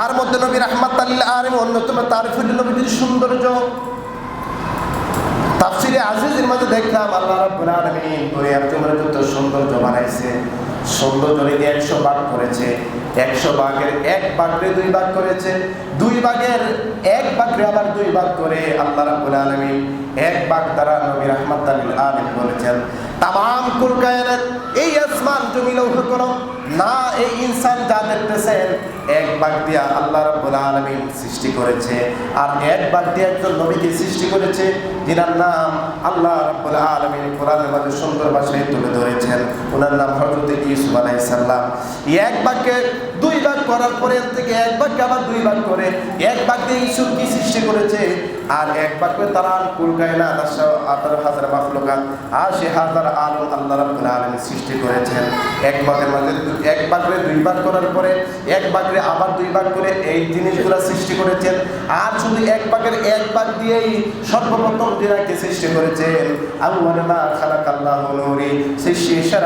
তার মধ্যে নবী রহমাত আল্লাহ আলম অন্যতম তারিফুল নবীর সৌন্দর্য। তাফসিরে আজিজের মধ্যে দেখলাম আল্লাহ রাব্বুল আলামিন যত সৌন্দর্য বানাইছে সৌন্দর্য নিয়ে একশো ভাগ করেছে। একশো ভাগের এক ভাগরে দুই ভাগ করেছে। দুই ভাগের এক ভাগরে আবার দুই ভাগ করে আল্লাহ রাব্বুল আলামিন এক ভাগ দ্বারা নবী রাহমাত আলামিন বলেছেন তাম কুল এই আসমান জমি লৌহ করো। না, এই ইনসান যা দেখতেছেন, এক ভাগ দিয়া আল্লাহ রাব্বুল আলামিন সৃষ্টি করেছে। আর এক ভাগ দিয়ে একজন নবীকে সৃষ্টি করেছে, যিনার নাম আল্লাহ রাব্বুল আলামিন কোরআনের মাঝে সুন্দর ভাষায় তুলে ধরেছেন। ওনার নাম হযরত ইউসুফ আলাইহিস সালাম। এক ভাগকে দুই ভাগ করার পরে থেকে এক ভাগকে আবার দুই ভাগ করে। এক ভাগ দিয়ে ইউসুফ কি সৃষ্টি করেছে? আর এক করে তারা কুল কায়না আঠারো হাজার মাখলুকাত সে হাজার আলম আল্লাহ রাব্বুল আলামিন সৃষ্টি করেছেন। এক ভাগের মাঝে এক ভাগরে দুই ভাগ করার পরে, এক ভাগরে আবার দুই ভাগ করে এই জিনিসগুলো সৃষ্টি করেছেন। আর শুধু এক ভাগের এক ভাগ দিয়েই সর্বপ্রথম দিনাকে সৃষ্টি করেছেন। আউয়াল মা খালাকাল্লাহু নূরি, সেই শেষের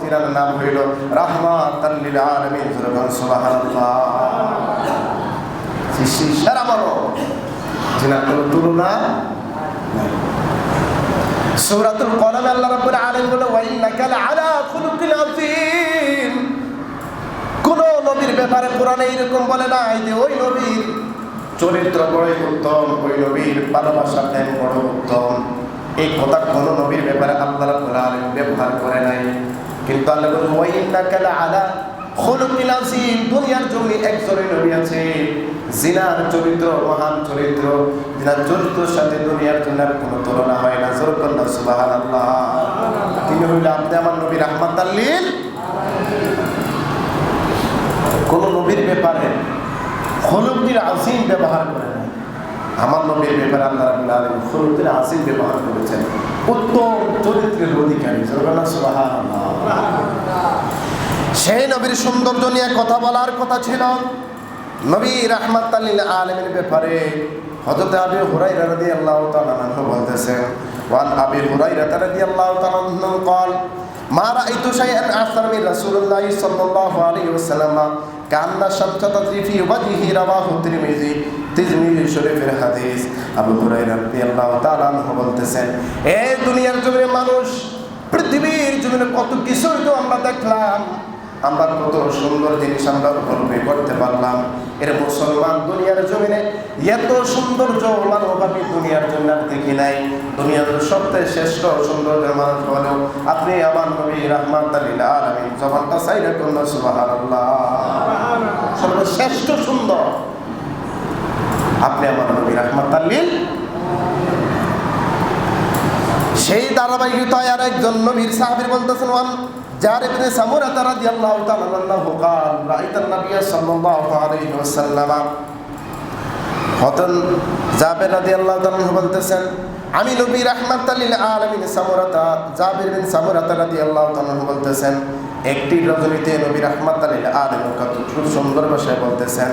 তিনার নাম হইল রাহমাতাল লিল আলামিন। সুবহান সুবহানাল্লাহ যিনার কোনো তুলনা সূরাতুল কলম আল্লাহ রাব্বুল আলামিন বলে ওয়া ইন্নাকা লাআলা খুলুকিন আযীম। কোন নবীর ব্যাপারে কোরআনে এরকম বলে নাই যে ওই নবীর চরিত্র বড়ই উত্তম, ওই নবীর ভালোবাসা প্রেম বড় উত্তম। এই কথা কোন নবীর ব্যাপারে আল্লাহ রাব্বুল আলামিন ব্যবহার করে নাই। কিন্তু আল্লাহ বলেন ওয়া ইন্নাকা লাআলা খুলুকিন আযীম। দুনিয়ার জমি একজনই নবী আছে। জিনার চরিত্র, মহান চরিত্র, জিনার চরিত্রের সাথে দুনিয়ার জিনার কোনো তুলনা হয় না। জোরকন্যা সুবাহান আল্লাহ তিনি হইল আপনি আমার নবী রহমাত আল্লিল কোন নবীর ব্যাপারে হলুদ্দিন আসিম ব্যবহার করে আমার নবীর ব্যাপারে আল্লাহ রাবুল আলম হলুদ্দিন আসিম ব্যবহার করেছেন। উত্তম চরিত্রের অধিকারী জোরকন্যা সুবাহান আল্লাহ সেই নবীর সৌন্দর্য নিয়ে কথা বলার কথা ছিল। নবী রাহমাত আলমের ব্যাপারে হজরত আবি হুরাই রাদি আল্লাহ তালানহ বলতেছেন, ওয়ান আবি হুরাই রাদি আল্লাহ তালানহ কল মা রাইতু শাইআন আসার মিন রাসূলুল্লাহ সাল্লাল্লাহু আলাইহি ওয়াসাল্লাম, কান্না শামসাতা ফি ওয়াজহি রাওয়াহু তিরমিজি তিরমিজি শরীফের হাদিস। আবু হুরায়রা রাদিয়াল্লাহু তাআলা আনহু বলতেছেন এই দুনিয়ার যুগের মানুষ, পৃথিবীর যুগের কত কিছু তো আমরা দেখলাম আমরা কত সুন্দর জিনিস আমরা উপলব্ধি করতে পারলাম। এর মুসলমান দুনিয়ার জমিনে এত সৌন্দর্য মানব আমি দুনিয়ার জন্য আর দেখি নাই। দুনিয়ার সবচেয়ে শ্রেষ্ঠ সৌন্দর্য মানুষ হলেও আপনি আমার নবী রহমান তালিল আলমী জবানটা সাইরা কন্যা সুবাহ সর্বশ্রেষ্ঠ সুন্দর। আপনি আমার নবী রহমান সেই ধারাবাহিকতায় আর একজন নবীর সাহাবীর বলতেছেন ওয়ান যার ইবনে সামুরা রাদিয়াল্লাহু তাআলা আনহু قال রাআইত النبي صلى الله عليه وسلم হতন জাবের রাদিয়াল্লাহু তাআলা আনহু বলতেছেন আমি নবী রাহমাতাল লিল আলামিন সামুরাতা জাবির বিন সামুরাতা রাদিয়াল্লাহু তাআলা আনহু বলতেছেন একটি রজনীতে নবী রাহমাতাল লিল আলামিন কত খুব সুন্দর ভাষায় বলতেছেন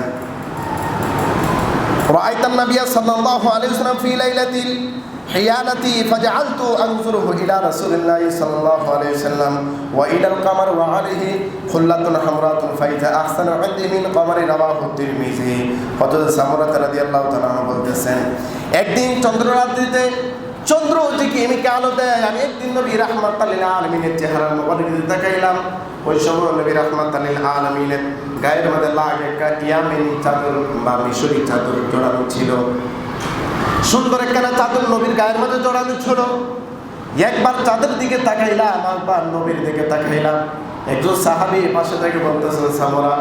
رأيت النبي صلى الله عليه وسلم في ليلة حيانتي فجعلت أنظره إلى رسول الله صلى الله عليه وسلم وإلى القمر وعليه خلة حمراء فإذا أحسن عندي من قمر رواه الترمذي হযরত সামরাত রাদিয়াল্লাহু তাআলা বলতেছেন একদিন চন্দ্ররাত্রিতে চন্দ্র থেকে এমিকে আলো দেয় আমি একদিন নবী রাহমাত আলমিনের চেহারা মোবাইল দেখাইলাম ওই সময় নবী রাহমাত আলমিনের গায়ের মধ্যে লাগ একটা ইয়ামিনী চাদর বা মিশরি চাদর জড়ানো ছিল সুন্দর একখানা চাদর নবীর গায়ের মধ্যে জড়ানো ছিল একবার চাঁদের দিকে তাকাইলাম, একবার নবীর দিকে তাকাইলাম। একজন সাহাবি পাশে থেকে বলতেছেন সামরা,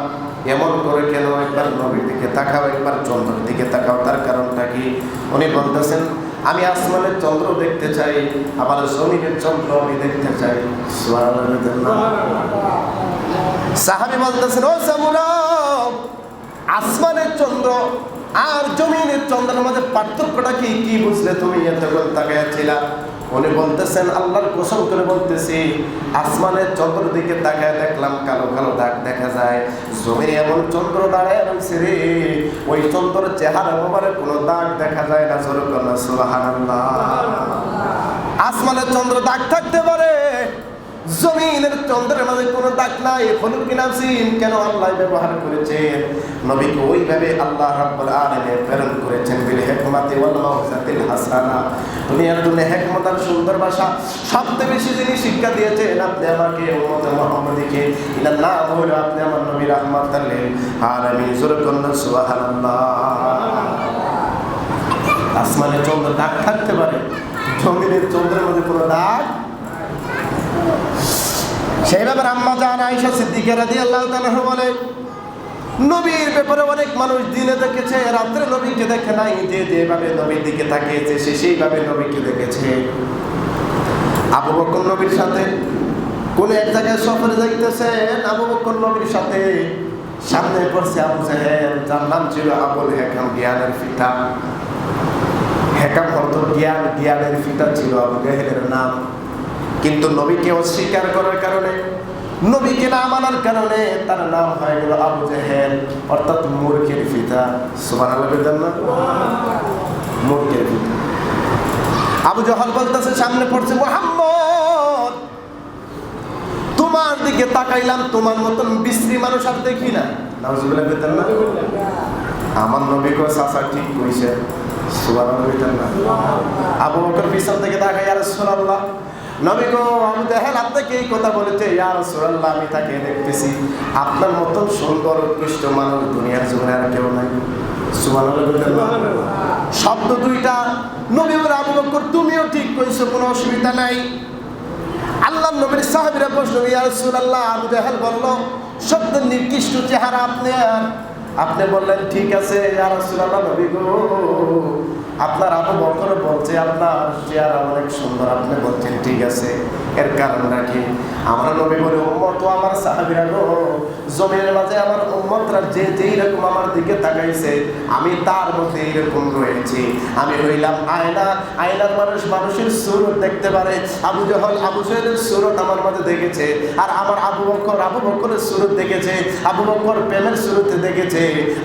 এমন করে কেন একবার নবীর দিকে তাকাও, একবার চন্দ্রের দিকে তাকাও? তার কারণটা কি? উনি বলতেছেন, আমি আসমানের চন্দ্র দেখতে চাই, আবার জমিনের চন্দ্র আমি দেখতে চাই। সাহাবি বলতেছেন, ও সামুরা, আসমানের চন্দ্র আর জমিনের চন্দ্রের মধ্যে পার্থক্যটা কি? কি বুঝলে তুমি? এতক্ষণ তাকাইয়াছিলা। উনি বলতেছেন, আল্লাহর কসম করে বলতেছি, আসমানের চন্দ্র দিকে তাকায় দেখলাম কালো কালো দাগ দেখা যায়। জমিনে এমন চন্দ্র দাঁড়ায় রয়েছে রে। ওই চন্দ্রের চেহারা মোবারে কোনো দাগ দেখা যায় না। সুবহানাল্লাহ। আসমানের চন্দ্র দাগ থাকতে পারে। জমিনের চন্দ্রের মাঝে কোনো দাগ নাই, হলুদ কিনাসিন কেন আল্লাহ ব্যবহার করেছেন? নবীকে ওইভাবে আল্লাহ রাব্বুল আলামিন প্রেরণ করেছেন বিল হিকমাতি ওয়াল মাউসাতিল হাসানা। দুনিয়ার জন্য হিকমত আর সুন্দর ভাষা সবচেয়ে বেশি যিনি শিক্ষা দিয়েছেন, আপনি আমাকে, উম্মত মুহাম্মাদিকে। ইনার নাম হলো আপনি আমার নবী রাহমাতাল লিল আলামিন। জোরে কন্যা সুবহানাল্লাহ। আসমানে চন্দ্র দাগ থাকতে পারে, জমিনের চন্দ্রের মধ্যে কোনো দাগ সেই ব্যাপারে আম্মা জান আয়েশা সিদ্দিকা রাদিয়াল্লাহু তাআলা বলে নবীর ব্যাপারে অনেক মানুষ দিনে দেখেছে, রাত্রে নবীকে দেখে নাই, যে যেভাবে নবীর দিকে তাকিয়েছে, সে সেইভাবে নবীকে দেখেছে। আবু বকর নবীর সাথে কোন এক জায়গায় সফরে যাইতেছেন, আবু বকর নবীর সাথে সামনে পড়ছে আবু জাহেল, যার নাম ছিল আবুল হেকাম জ্ঞানের ফিতা হেকাম অর্থ জ্ঞান জ্ঞানের ফিতা ছিল আবু জাহেলের নাম। কিন্তু নবীকে অস্বীকার করার কারণে, নবীকে না মানার কারণে তার নাম হয়ে গেল আবু জাহেল, অর্থাৎ মূর্খের ফিতা সুমান মূর্খের আবু জহল বলতেছে, সামনে পড়ছে, মোহাম্মদ, তোমার দিকে তাকাইলাম, তোমার মতন বিশ্রী মানুষ আর দেখি না। নাউজুবিল্লাহ বলতেন না? আমার ঠিক কইছে। সুবহানাল্লাহ বলতেন না। আবু বকর পিছন থেকে তাকাই আর নবী গো আবু জাহেল আপনাকে এই কথা বলেছে, ইয়া রাসূলুল্লাহ, আমি তাকে দেখতেছি। আপনার মতন সুন্দর, উৎকৃষ্ট মানুষ দুনিয়ার জীবনে আর কেউ নাই। শব্দ দুইটা, নবী আবু বকর, তুমিও ঠিক কইছো, কোনো অসুবিধা নাই। আল্লাহ নবীর সাহাবীরা প্রশ্ন, ইয়া রাসূলুল্লাহ, আবু জাহেল বলল, শব্দ নির্দিষ্ট চেহারা আপনি আপনি বললেন, ঠিক আছে, ইয়া রাসূলুল্লাহ, নবী গো। আপনার আবু বকর বলছে আপনার চেহারা অনেক সুন্দর, আপনি বলছেন, ঠিক আছে, এর কারণ নাকি? আমার নবী বলে ও আমার সাহাবীরা গো, জমিনের মাঝে আমার উম্মতরা যে যেই রকম আমার দিকে তাকাইছে, আমি তার মধ্যে এইরকম রয়েছি। আমি হইলাম আয়না, আয়নার মানুষ মানুষের সুরত দেখতে পারে। আবু জহল, আবু জহলের সুরত আমার মধ্যে দেখেছে। আর আমার আবু বকর, আবু বকরের সুরত দেখেছে। আবু বকর প্রেমের শুরুতে দেখেছে।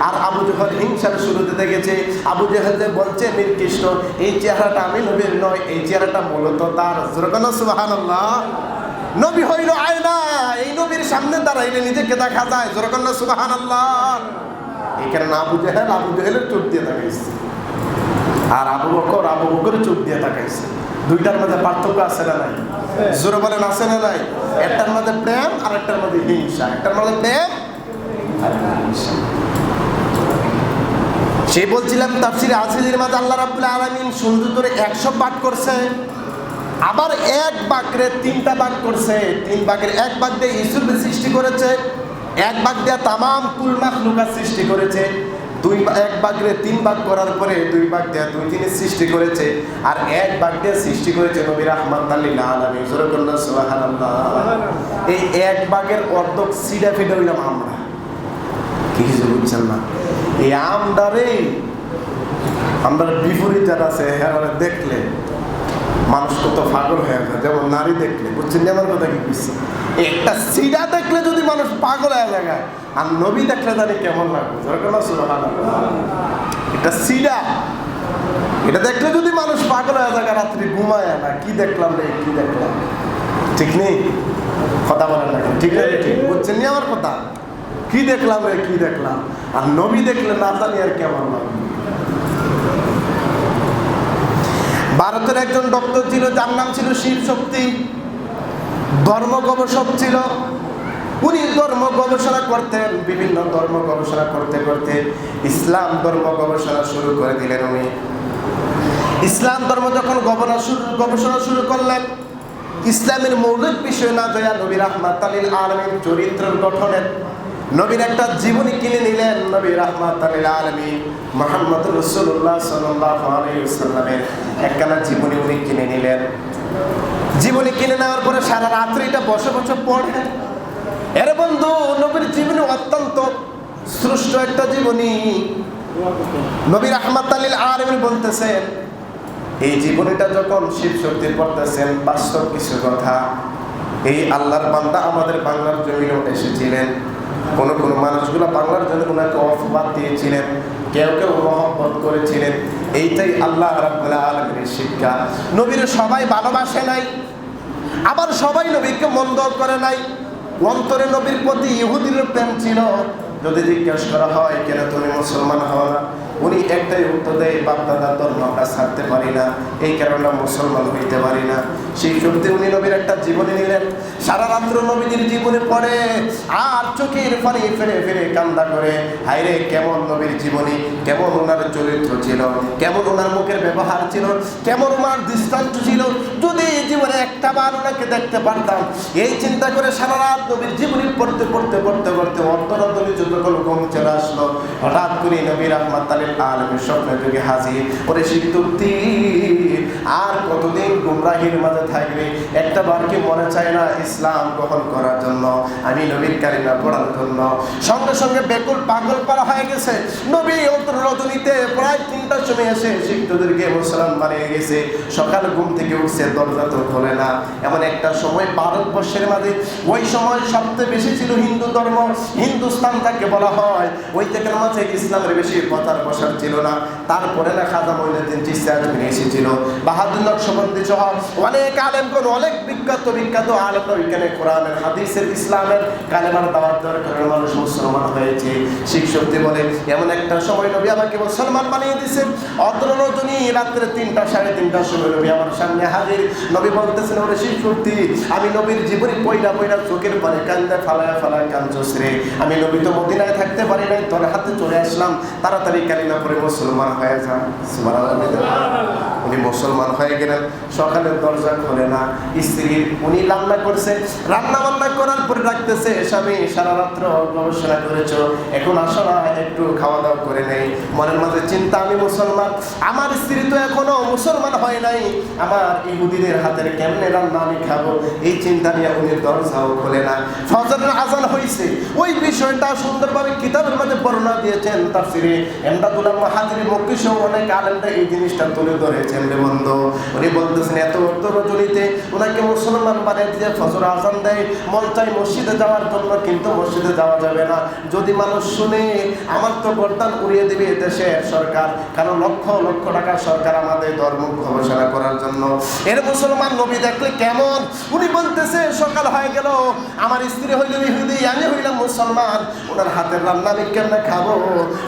আর আবু জহল হিংসার শুরুতে দেখেছে। আবু জহল যে বলছে নির্দিষ্ট। এই চেহারাটা আমি নবীর নয়, এই চেহারাটা মূলত তার। জোরকানা সুবহানাল্লাহ। নবী হইল আয়না, এই নবীর সামনে দাঁড়াইলে নিজেকে দেখা যায়। জোরকান্না সুবহানাল্লাহ। এই আবু চোখ দিয়ে আর আবু বকর, আবু বকরের চোখ দিয়ে তাকাইছে। দুইটার মধ্যে পার্থক্য আছে না নাই? জোরে বলেন, আছে না নাই? একটার মধ্যে প্রেম আর একটার মধ্যে হিংসা। একটার মধ্যে প্রেম আর হিংসা। সে বলছিলাম তাফসিরে আজিজের মাঝে আল্লাহ রাব্বুল আলামিন সুন্দর করে একশো পাঠ করছে, আবার এক বাক্যে তিনটা বাক করছে। তিন বাকের এক বাক দিয়ে ইসুফের সৃষ্টি করেছে, এক বাক দিয়ে তামাম কুল মাখলুকার সৃষ্টি করেছে, দুই এক বাগরে তিন ভাগ করার পরে দুই ভাগ দেয়া দুই দিনের সৃষ্টি করেছে, আর এক ভাগ দিয়ে সৃষ্টি করেছে নবী রহমান আলিল আলমী সুবহানাল্লাহ। এই এক ভাগের অর্ধক সিডা ফিডা হইলাম আমরা। কিছু বুঝছেন না? এই আমদারে আমরা বিপরীত যারা আছে দেখলে মানুষ কত পাগল হয়ে যায় যেমন নারী দেখলে বুঝছেন? আমার কথা কি বুঝছি একটা সিডা দেখলে যদি মানুষ পাগল হয়ে যায় আর নবী দেখলে জানি কেমন লাগবে? যেরকম এটা সিডা এটা দেখলে যদি মানুষ পাগল হয়ে যায় রাত্রি ঘুমায় না কি দেখলাম রে কি দেখলাম? ঠিক নেই? কথা বলেন না ঠিক আছে ঠিক। বুঝছেন নি আমার কথা? কি দেখলাম রে কি দেখলাম? আর নবী দেখলে না জানি আর কেমন লাগবে ভারতের একজন ডক্টর ছিল, যার নাম ছিল শিব শক্তি। ধর্ম গবেষক ছিল। উনি ধর্ম গবেষণা করতেন, বিভিন্ন ধর্ম গবেষণা করতে করতে ইসলাম ধর্ম গবেষণা শুরু করে দিলেন উনি। ইসলাম ধর্ম যখন গবেষণা শুরু গবেষণা শুরু করলেন, ইসলামের মৌলিক বিষয় না জয়া নবীর আহমাদ তালিল আলমীর চরিত্রের গঠনের নবীর একটা জীবনী কিনে নিলেন নবীর আহমাদ তালিল আলমী মোহাম্মদ রসুল্লাহ সাল্লামের একখানা জীবনী উনি কিনে নিলেন। জীবনী কিনে নেওয়ার পরে সারা রাত্রে এটা বসে বসে পড়ে। এর বন্ধু, নবীর জীবনী অত্যন্ত সৃষ্ট একটা জীবনী। নবীর আহমদ তালিল আলমী বলতেছেন, এই জীবনীটা যখন শিব শক্তি পড়তেছেন, বাস্তব কিছু কথা। এই আল্লাহর বান্দা আমাদের বাংলার জমিনেও এসেছিলেন। কোন কোনো মানুষগুলো বাংলার জন্য কোনো একটা অফবাদ দিয়েছিলেন, কেউ কেউ মহব্বত করেছিলেন। এইটাই আল্লাহ আলমের শিক্ষা। নবীর সবাই ভালোবাসে নাই, আবার সবাই নবীকে মন্দ করে নাই। অন্তরে নবীর প্রতি ইহুদির প্রেম ছিল। যদি জিজ্ঞাসা করা হয়, কেন তুমি মুসলমান হও না? উনি একটাই উত্তর দেয় বাপদাদা ধর্ম আমরা ছাড়তে পারি না, এই কারণে মুসলমান হইতে পারি না। সেই সত্যি উনি নবীর একটা জীবনী নিলেন সারা রাত্র নবীজির জীবনে পড়ে, আর চোখের পানি ফেরে ফেরে কান্দা করে হাইরে কেমন নবীর জীবনী, কেমন ওনার চরিত্র ছিল, কেমন ওনার মুখের ব্যবহার ছিল, কেমন ওনার দৃষ্টান্ত ছিল। যদি এই জীবনে একটা বার ওনাকে দেখতে পারতাম, এই চিন্তা করে সারা রাত নবীর জীবনী পড়তে পড়তে পড়তে পড়তে অন্তরন্তরি যতক্ষণ চলে আসলো, হঠাৎ করে নবীর আহমদ তালিম আলমের স্বপ্নের যুগে হাজির। ওরে আর কতদিন গুমরাহির মাঝে থাকবে? একটা মনে চায় না ইসলাম গ্রহণ করার জন্য, আমি নবীর কারিমা পড়ার জন্য। সঙ্গে সঙ্গে বেকুল পাগল হয়ে গেছে। নবী অন্তর রজনীতে প্রায় তিনটার সময় এসে মুসলমান গেছে। সকাল ঘুম থেকে উঠছে, দরজা তো খোলে না। এমন একটা সময় ভারতবর্ষের মাঝে, ওই সময় সবচেয়ে বেশি ছিল হিন্দু ধর্ম। হিন্দুস্তান তাকে বলা হয়। ওই থেকে মাঝে ইসলামের বেশি প্রচার প্রসার ছিল না। তারপরে না খাজা মহিনুদ্দিন চিস্তি আজমির এসেছিল। বাহাদুর নকশবন্দি সহ অনেক আলেমগণ অনেক বিখ্যাত বিখ্যাত আলেম বিজ্ঞানে কোরআনের, হাদিসের, ইসলামের কালেমার দাওয়াত দেওয়ার কারণে মানুষ মুসলমান হয়েছে। শিখ শক্তি বলে, এমন একটা সময় নবী আমাকে মুসলমান বানিয়ে দিয়েছেন। রজনী, রাত্রে তিনটা, সাড়ে তিনটার সময় নবী আমার সামনে হাজির। নবী বলতেছেন, ওরে শিখ শক্তি আমি নবীর জীবনী পয়লা পয়লা চোখের পরে কান্দে ফালায় ফালায় কাঞ্চস রে। আমি নবী তো মদিনায় থাকতে পারি নাই, তোর হাতে চলে আসলাম। তাড়াতাড়ি কালিমা পরে মুসলমান হয়ে যান উনি মুসলমান হয়ে গেলেন সকালের দরজা খোলে না, স্ত্রী, উনি রান্না করছে রান্না বান্না করার পরে রাখতেছে স্বামী সারা রাত্র গবেষণা করেছ, এখন আসো না, একটু খাওয়া দাওয়া করে নেই। মনের মাঝে চিন্তা, আমি মুসলমান, আমার স্ত্রী তো এখনও মুসলমান হয় নাই, আমার ইহুদিদের হাতের কেমনে রান্না আমি খাব? এই চিন্তা নিয়ে উনি দরজাও খোলে না। ফজরের আজান হয়েছে ওই বিষয়টা সুন্দরভাবে কিতাবের মধ্যে বর্ণনা দিয়েছেন তাফসিরে মক্কি সহ অনেক আলেমরা এই জিনিসটা তুলে ধরেছেন রে উনি বলতেছেন এত উত্তর রজনীতে ওনাকে মুসলমান বানিয়ে দিয়ে দেয়, মন চাই মসজিদে যাওয়ার জন্য, কিন্তু মসজিদে যাওয়া যাবে না। যদি মানুষ শুনে, আমার তো গর্দান উড়িয়ে দেবে দেশের সরকার, কারণ লক্ষ লক্ষ টাকা সরকার আমাদের ধর্ম গবেষণা করার জন্য। এর মুসলমান নবী দেখলে কেমন? উনি বলতেছে, সকাল হয়ে গেল, আমার স্ত্রী হইল ইহুদি, আমি হইলাম মুসলমান। ওনার হাতের রান্না আমি কেমনে খাব?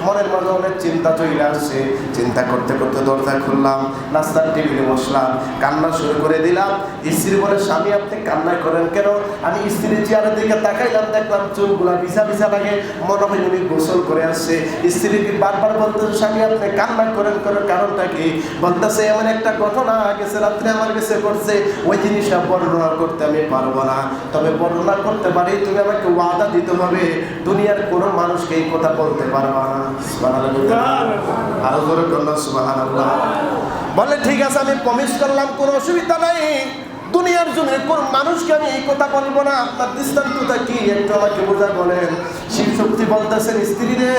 মনের মধ্যে অনেক চিন্তা চলে আসছে চিন্তা করতে করতে দরজা খুললাম, নাস্তার টেবিলে বসলাম, কান্না শুরু করে দিলাম। স্ত্রী বলে, স্বামী, আপনি কান্না করেন কেন? আমি স্ত্রীর চেয়ারের দিকে তাকাইলাম, দেখলাম চুলগুলা ভিসা ভিসা লাগে। মনে হয় উনি গোসল করে আসছে। স্ত্রীকে বারবার বলতেছে, স্বামী, আপনি কান্না করেন করেন কারণটা কি? বলতেছে, এমন একটা ঘটনা গেছে, রাত্রে আমার কাছে করছে ওই জিনিসটা বর্ণনা করতে আমি পারব না। তবে বর্ণনা করতে পারি, তুমি আমাকে ওয়াদা দিতে হবে। দুনিয়ার কোনো মানুষকে এই কথা বলতে পারবা না। আরও জোরে করলাম সুবাহ বলে ঠিক আছে আমি প্রমিস করলাম কোনো অসুবিধা নাই। দুনিয়ার জন্য কোন মানুষকে আমি এই কথা বলব না? আপনার দৃষ্টান্তটা কি? একটু আমাকে বোঝা বলেন। শিব শক্তি বলতেছেন, স্ত্রী রে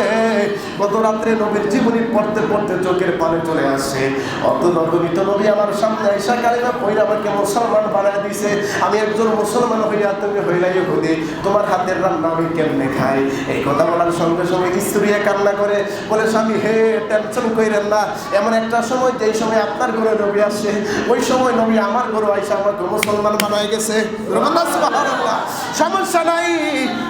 গত রাত্রে নবীর জীবনী পড়তে পড়তে চোখের পানে চলে আসছে অত নবনীত নবী আমার সামনে আইসা কালিমা কইরা আমাকে মুসলমান বানায় দিছে। আমি একজন মুসলমান হইয়া তুমি হইলাই ইহুদি। তোমার হাতের রান্না আমি কেমনে খাই? এই কথা বলার সঙ্গে সঙ্গে স্ত্রী কান্না করে বলে, স্বামী, হে, টেনশন কইরেন না। এমন একটা সময় যেই সময় আপনার ঘরে নবী আসছে ওই সময় নবী আমার ঘরে আইসা আমাকে মুসলমান বানায় গেছে। সমস্যা নাই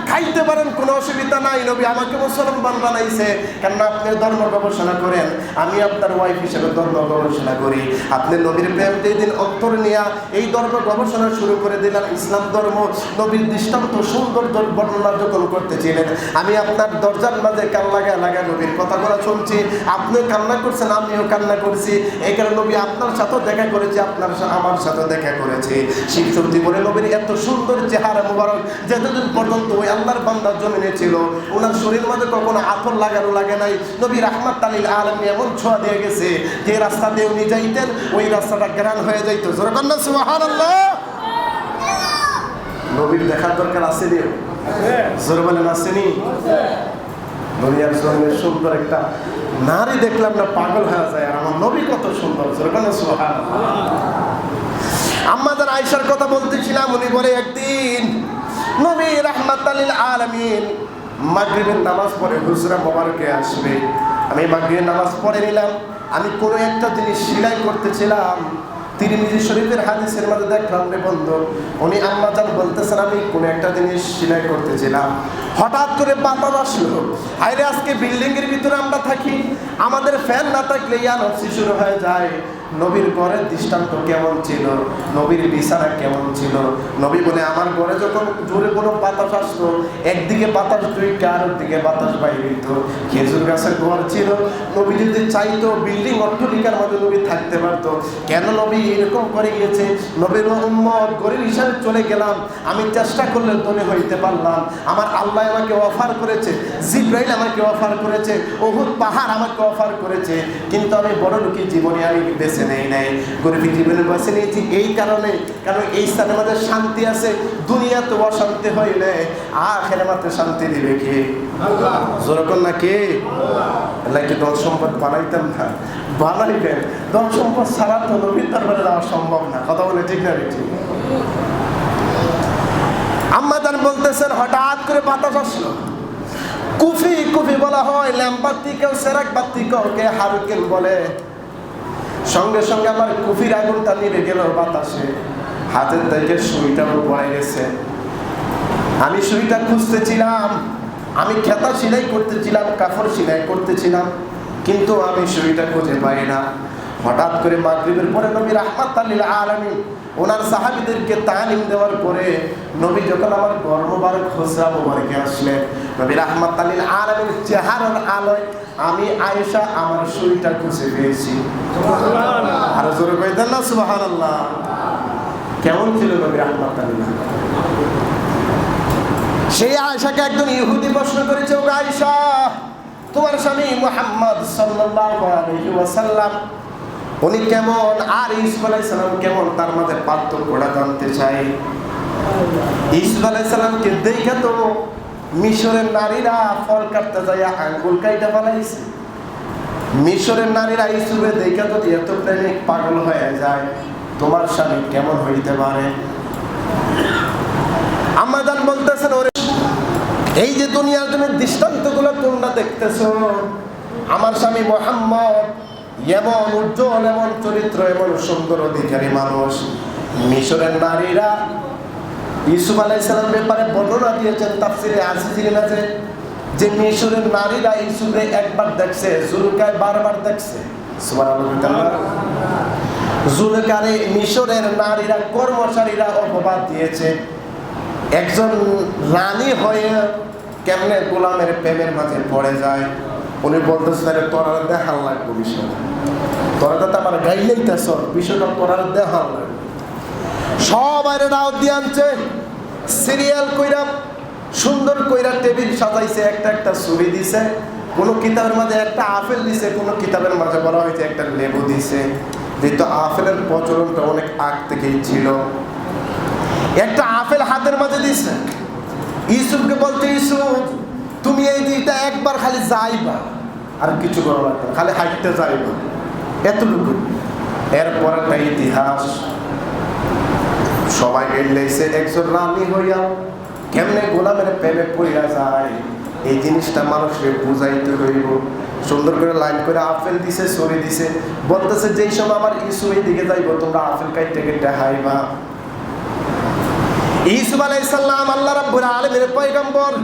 খাইতে পারেন, কোনো অসুবিধা নাই। নবী আমাকে মুসলমান বানাইছে। কেন আপনি ধর্ম গবেষণা করেন, আমি আপনার ওয়াইফ হিসেবে ধর্ম গবেষণা করি। আপনি নবীর প্রেম দিন অন্তর নিয়া এই ধর্ম গবেষণা শুরু করে দিলাম ইসলাম ধর্ম, নবীর দৃষ্টান্ত, সুন্দর বর্ণনা যখন করতেছিলেন, আমি আপনার দরজার মাঝে কান লাগা লাগা নবীর কথাগুলো শুনছি। আপনি কান্না করছেন, আমিও কান্না করছি। এই কারণে নবী আপনার সাথেও দেখা করেছি, আপনার আমার সাথে দেখা করেছি। শিব শক্তি বলে নবীর এত সুন্দর চেহারা মুবারক, যতদিন পর্যন্ত ওই আল্লাহর বান্দার জমিনে ছিল। ওনার শরীর মধ্যে কখনো আথর লাগানো লাগে নাই। নবী রাহমাত তালিল আলমী এমন ছোঁয়া দিয়ে গেছে যে রাস্তা দিয়ে উনি যাইতেন, ওই রাস্তাটা গ্রান হয়ে যাইতো। নবীর দেখার দরকার আসেনি সুন্দর একটা নারী দেখলাম না, পাগল হয়ে যায়। আর আমার নবী কত সুন্দর জোরকন্যা সুবহানাল্লাহ। আমাদের আয়সার কথা বলতেছিলাম, উনি বলে, একদিন নবী রাহমাত আলিল আলামিন মাগরিবের নামাজ পড়ে হুজরা মোবারকে আসবে। আমি মাগরিবের নামাজ পড়ে নিলাম। আমি কোনো একটা জিনিস সেলাই করতেছিলাম তিরমিজি শরীফের হাদিসের মধ্যে দেখলাম রে বন্ধু, উনি আম্মা বলতেছেন, আমি কোন একটা জিনিস সেলাই করতেছিলাম হঠাৎ করে বাতাস আসলো। আইরে আজকে বিল্ডিং এর ভিতরে আমরা থাকি। আমাদের ফ্যান না থাকলে ইয়ানসি শুরু হয়ে যায়। নবীর ঘরের দৃষ্টান্ত কেমন ছিল? নবীর বিছানা কেমন ছিল? নবী বলে, আমার ঘরে যখন জোরে কোনো বাতাস আসতো একদিকে বাতাস দুইটা আর দিকে বাতাস বাইরে হইতো খেজুর গাছের ঘর ছিল। নবী যদি চাইতো বিল্ডিং অট্টলিকার মধ্যে নবী থাকতে পারতো। কেন নবী এরকম করে গিয়েছে? নবীর উম্মত গরিব হিসাবে চলে গেলাম। আমি চেষ্টা করলে ধনী হইতে পারলাম। আমার আল্লাহ আমাকে অফার করেছে, জিব্রাইল আমাকে অফার করেছে ওহুদ পাহাড় আমাকে অফার করেছে। কিন্তু আমি বড় লোকের জীবনে আমি বেছে নেই নাই। গরিবী জীবনে বেছে নিয়েছি এই কারণে। কারণ এই স্থানে আমাদের শান্তি আছে দুনিয়াতে অশান্তি হইলে আখের মাত্র শান্তি দিবে কি? যেরকম না কে? আল্লাহ কি ধন সম্পদ বানাইতেন না? বানাইবেন। ধন সম্পদ ছাড়া তো নবীর দরবারে যাওয়া সম্ভব না। কথা বলে ঠিক না ঠিক আম্মাদান বলতেছেন হঠাৎ করে বাতাস আসলো। কুফি কুফি বলা হয় ল্যাম্প বাতি কেউ সেরাক বাতি কেউ কে হারুকেন বলে। সঙ্গে সঙ্গে আমার কুফির আগুনটা নিভে গেল, বাতাসে। হাতের থেকে সুইটা পড়ে গেছে। আমি সুইটা খুঁজতেছিলাম, আমি খেতা সেলাই করতেছিলাম, কাপড় সেলাই করতেছিলাম, কিন্তু আমি সুইটা খুঁজে পাই না। হঠাৎ করে মাগরিবের পরে নবী রাহমাত আল্লিল আলমী ওনার সাহাবিদেরকে তালিম দেওয়ার পরে নবী যখন আমার গর্মবার খোসরা মোবারকে আসলেন নবী রাহমাত আল্লিল আলমীর চেহারার আলোয় আমি আয়েশা আমার সুইটা খুঁজে পেয়েছি। আর জোরে কইতেন না সুবাহান আল্লাহ কেমন ছিল নবী রাহমাত আল্লাহ সেই আয়েশাকে একজন ইহুদি প্রশ্ন করেছে ও আয়েশা তোমার স্বামী মোহাম্মদ সাল্লাল্লাহু আলাইহি ওয়াসাল্লাম উনি কেমন? আর ইসুফ আলাইহিস সালাম কেমন? তার মাঝে পার্থক্যটা জানতে চাই। ইসুফ আলাইহিস সালামকে দেখে তো মিশরের নারীরা ফল কাটতে যায়, আঙ্গুল কাইটা ফেলাইছে মিশরের নারীরা ইসুফে দেখে তো এত প্রেমিক পাগল হয়ে যায়, তোমার স্বামী কেমন হইতে পারে? আমাদান বলতেছেন, ওরে, এই যে দুনিয়ার জন্য দৃষ্টান্তগুলো তোমরা দেখতেছো, আমার স্বামী মোহাম্মদ এমন উজ্জ্বল, এমন চরিত্র, এমন সুন্দর অধিকারী মানুষ। মিশরের নারীরা ইসুফ আলাইসালাম ব্যাপারে বর্ণনা দিয়েছেন, তাফসিরে আসিজির মাঝে যে মিশরের নারীরা ইসুফে একবার দেখছে, জুলকায় বারবার দেখছে। মিশরের নারীরা, কর্মচারীরা অপবাদ দিয়েছে। একজন রানী হয়ে কেমনে গোলামের প্রেমের মাঝে পড়ে যায়? উনি বলতেছে, তাহলে তোরার দেখাল লাগবে বিষয়টা। তোরা তো আমার গাইলেই তেস বিষয়টা তোরার দেখাল লাগবে। সবাই রাও দিয়ে আনছে, সিরিয়াল কইরা, সুন্দর কইরা টেবিল সাজাইছে, একটা একটা ছবি দিছে, কোনো কিতাবের মাঝে একটা আপেল দিছে, কোনো কিতাবের মাঝে বলা হয়েছে একটা লেবু দিছে। যেহেতু আপেলের প্রচলনটা অনেক আগ থেকেই ছিল। একটা আপেল হাতের মাঝে দিছে। ইউসুফকে বলতে দিকটা একবার খালি যাইবা, আর কিছু করা লাগবে খালি হাইটটা যাইবা। এতটুকু। এরপর একটা ইতিহাস। সবাই এলাইছে একজন রানী হইয়া কেমনে গোলামের প্রেমে পড়িয়া যায়, এই জিনিসটা মানুষকে বুঝাইতে হইব। সুন্দর করে লাইন করে আপেল দিছে, সরে দিছে। বলতেছে, যেই সময় আমার ইসু দিকে যাইব, তোমরা আপেল কাইটে কেটে হাইবা। ইসুফ আলাইসাল্লাম আল্লাহ রাব্বুল আলামিনের পয়গম্বর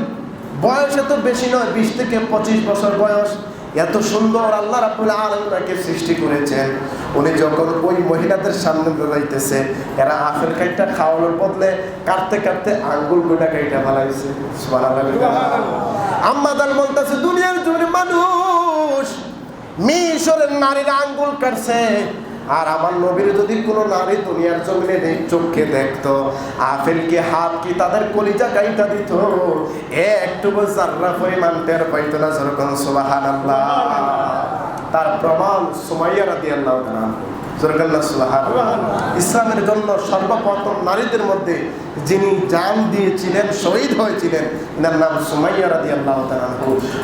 বয়স এত বেশি নয় বিশ থেকে পঁচিশ বছর বয়স। এত সুন্দর আল্লাহ রাব্বুল আলামিন সৃষ্টি করেছেন। উনি যখন ওই মহিলাদের সামনে দাঁড়াইতেছে এরা আফেল কাইটটা খাওয়ানোর বদলে কাটতে কাটতে আঙ্গুল গোটা কাইটা ফেলাইছে আম্মাদান বলতেছে দুনিয়ার জমির মানুষ মিশরের নারীর আঙ্গুল কাটছে আর আমার নবীর যদি কোনো নারী দুনিয়ার জমিনে নেই দেখত দেখতো আপেলকে হাত কি তাদের কলিজা গাইটা দিত একটু জাররা পরিমাণ টের পাইতো না সরকম সুবাহান তার প্রমাণ সুমাইয়া রাদি আল্লাহ ইসলামের জন্য সর্বপ্রথম নারীদের মধ্যে যিনি জান দিয়েছিলেন, শহীদ হয়েছিলেন এনার নাম সুমাইয়া রাদি আল্লাহ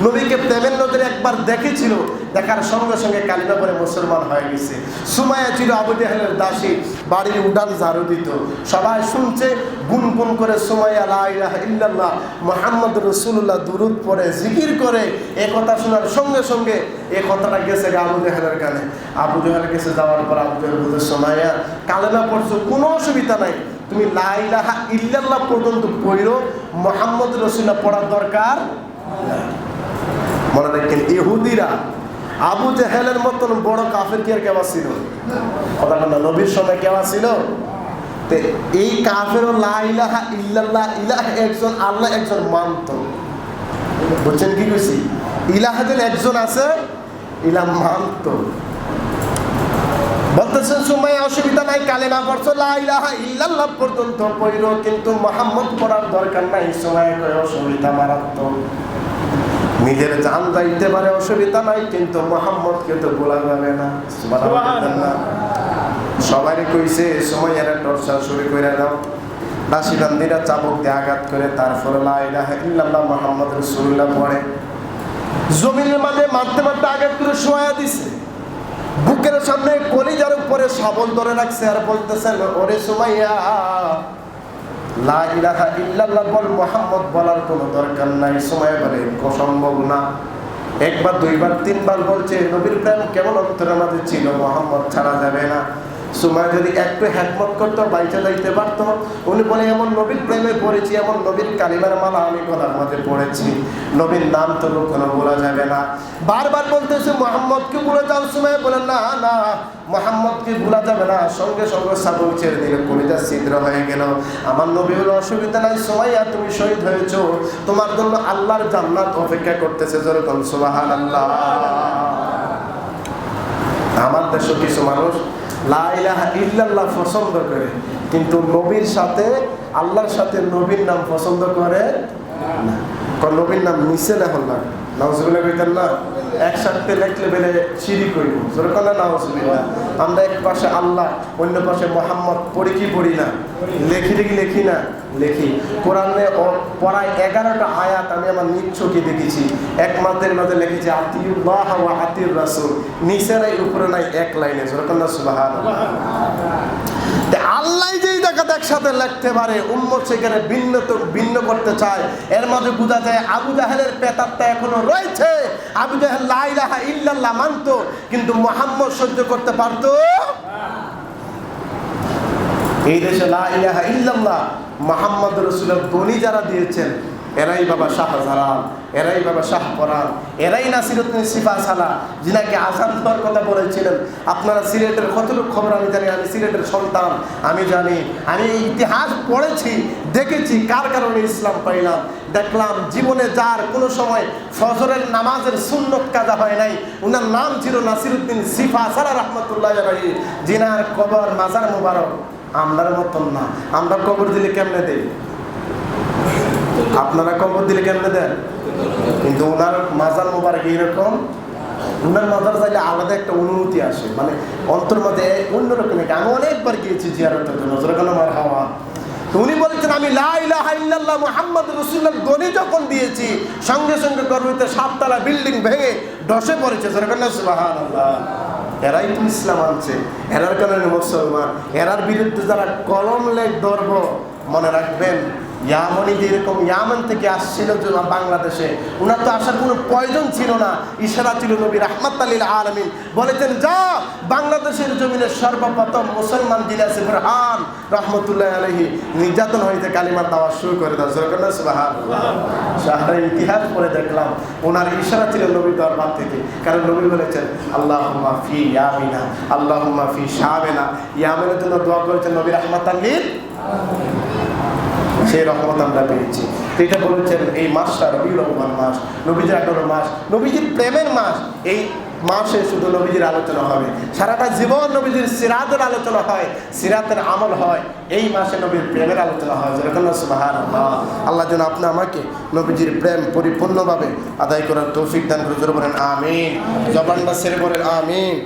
নবীকে প্রেমের নজরে একবার দেখেছিল, দেখার সঙ্গে সঙ্গে কালিমা করে মুসলমান হয়ে গেছে। সুমাইয়া ছিল আবু জাহেলের দাসী, বাড়ির উডান ঝাড়ু দিত। সবাই শুনছে গুন গুন করে সুমাইয়া, লা ইলাহা ইল্লাল্লাহ মুহাম্মদ রাসূলুল্লাহ। দুরুদ পড়ে, জিকির করে, এ কথা শোনার সঙ্গে সঙ্গে এই কথাটা গেছে আবু জাহেলের কানে। আবু জাহেল গেছে যাওয়ার পর আবু জাহেল বলছে সোমাইয়া কালেমা পড়ছো, কোনো অসুবিধা নাই। তুমি লাইলাহা ইল্লাল্লাহ পর্যন্ত পড়ো মোহাম্মদ রসুল্লাহ পড়ার দরকার মনে রাখেন, ইহুদিরা আবু জাহেলের মতন বড় কাফের কি আর কেবা ছিল কথা না, নবীর সময় কেবা ছিল এই কাফের লা ইলাহা ইল্লাল্লাহ, ইলাহ একজন, আল্লাহ একজন মানত। বুঝছেন কি কইছি? ইলাহাদের একজন আছে ইলাহ মানত। বলতেছেন সময় অসুবিধা নাই, কালেমা পড়ছো? লা ইলাহা ইল্লাল্লাহ পর্যন্ত পড়িরো, কিন্তু মোহাম্মদ পড়ার দরকার নাই। সময় কয়, অসুবিধা মারাত্মক। নিজের জান যাইতে পারে, অসুবিধা নাই, কিন্তু মোহাম্মদকে তো বলা যাবে না। সবাই কইছে সময় এরা টর্চার শুরু করে দাও। দাসীবান্দিরা চাবক দিয়ে আঘাত করে, তারপরে লা ইলাহা ইল্লাল্লাহ মোহাম্মদ রাসূলুল্লাহ পড়ে। জমিনের মাঝে মারতে মারতে আঘাত করে শোয়া দিছে। বুকের সামনে কলিজার উপরে শাবল ধরে রাখছে আর বলতেছেন ওরে সুমাইয়া, লা ইলাহা ইল্লাল্লাহ বল, মুহাম্মদ বলার কোনো দরকার নাই। সময় বলে, অসম্ভব না। একবার, দুইবার, তিনবার বলছে, নবীর প্রেম কেমন অন্তরের মাঝে ছিল, মোহাম্মদ ছাড়া যাবে না। সময় যদি একটু হ্যাকমত করতো, বাইচে যাইতে পারতো। উনি বলে, এমন নবীর প্রেমে পড়েছি, এমন নবীর কালিমার মালা আমি গলার মাঝে পড়েছি। নবীর নাম তো কখনো বলা যাবে না। বারবার বলতেছে, মোহাম্মদকে বলে যাও সময় বলে, না না, মোহাম্মদকে ভুলা যাবে না। সঙ্গে সঙ্গে সাবল ছেড়ে দিলে কলিজা ছিদ্র হয়ে গেল। আমার নবী হলো, অসুবিধা নাই সোমাইয়া, তুমি শহীদ হয়েছো। তোমার জন্য আল্লাহর জান্নাত অপেক্ষা করতেছে যেরকম সুবাহান আল্লাহ আমার দেশে কিছু মানুষ লা ইলাহা ইল্লাল্লাহ পছন্দ করে। কিন্তু নবীর সাথে, আল্লাহর সাথে নবীর নাম পছন্দ করে না। নবীর নাম নিচে লেখন না কইতেন না একসাথে লেখলে বেলে সিঁড়ি করিব। যেরকম না আমরা এক পাশে আল্লাহ, অন্য পাশে মোহাম্মদ, পড়ি কি পড়ি না? লেখি দেখি লেখি না? লেখি। কোরআনে পড়ায় এগারোটা আয়াত আমি আমার নিজ চোখে দেখেছি। এক মাসের মাঝে লিখেছি, আতিউল্লাহ ওয়া আতিউর রাসূল। নিচে নাই উপরে নাই এক লাইনে। না সুবহানাল্লাহ। আল্লাহ যে জায়গাতে একসাথে লিখতে পারে, উম্মত সেখানে ভিন্ন ভিন্ন করতে চায়। এর মাঝে বোঝা যায় আবু জাহেলের পেতারটা এখনও রয়েছে। আবু জাহেল লাইলাহা ইল্লাল্লাহ মানতো, কিন্তু মোহাম্মদ সহ্য করতে পারত। এই দেশে লাইলাহা ইল্লাল্লাহ মোহাম্মদ রসুলের ধ্বনি যারা দিয়েছেন এরাই বাবা শাহজালাল, এরাই বাবা শাহ পরান এরাই নাসিরুদ্দিন সিফা সালা, যিনাকে আসাদ হওয়ার কথা বলেছিলেন। আপনারা সিলেটের কতটুকু খবর আমি জানি, আমি সিলেটের সন্তান, আমি জানি, আমি ইতিহাস পড়েছি, দেখেছি, কার কারণে ইসলাম পাইলাম। দেখলাম জীবনে যার কোনো সময় ফজরের নামাজের সুন্নত কাজা হয় নাই, উনার নাম ছিল নাসিরুদ্দিন সিফা সালা রহমতুল্লাহ জিনার কবর মাজার মুবারক। আমরার মতন না, আমরা কবর দিলে কেমনে দেই? আপনারা কবর দিলে কেমনে দেন? কিন্তু ওনার মাজার মোবারক এইরকম। ওনার মাজার চাইলে আলাদা একটা অনুভূতি আসে। মানে অন্তর মধ্যে অন্যরকম একটা আমি অনেকবার গিয়েছি জিয়ারতের জন্য। আমার হাওয়া। উনি বলেছেন, আমি লা ইলাহা ইল্লাল্লাহ মুহাম্মদ রাসূলুল্লাহ গনি যখন দিয়েছি, সঙ্গে সঙ্গে গর্বিত সাততলা বিল্ডিং ভেঙে ধসে পড়েছে। যেরকম না সুবহানাল্লাহ। এরাই তো ইসলাম আনছে। এরার কারণে মুসলমান। এরার বিরুদ্ধে যারা কলম লেখ ধরব, মনে রাখবেন ইয়ামনি যেরকম ইয়ামান থেকে আসছিল বাংলাদেশে ওনার তো আসার কোনো প্রয়োজন ছিল না। ইশারা ছিল নবী রহমত আলীল আলমিন। বলেছেন, যা, বাংলাদেশের জমিনে সর্বপ্রথম মুসলমান দিলে আছে রহমতুল্লাহ আলহি নির্যাতন হইতে কালিমার দাওয়া শুরু করে দাও সরকার শাহরের ইতিহাস পড়ে দেখলাম ওনার ইশারা ছিল নবী দরবার থেকে। কারণ নবী বলেছেন আল্লাহ ফি ইয়ামিনা আল্লাহ ফি শাহবেনা ইয়ামেনের জন্য দোয়া করেছেন নবী রহমত আল্লীর সেই রহমত আমরা পেয়েছি। তো এটা বলেছেন এই মাসটা, রবি রহমান মাস, নবীজির আঠারো মাস, নবীজির প্রেমের মাস, এই মাসে শুধু নবীজির আলোচনা হবে। সারাটা জীবন নবীজির সিরাতের আলোচনা হয়, সিরাতের আমল হয়, এই মাসে নবীর প্রেমের আলোচনা হয়। যেরকম সুবাহান আল্লাহ যেন আপনি আমাকে নবীজির প্রেম পরিপূর্ণভাবে আদায় করার তৌফিক দান করে বলেন, আমিন। জবানটা সেরে বলেন, আমিন।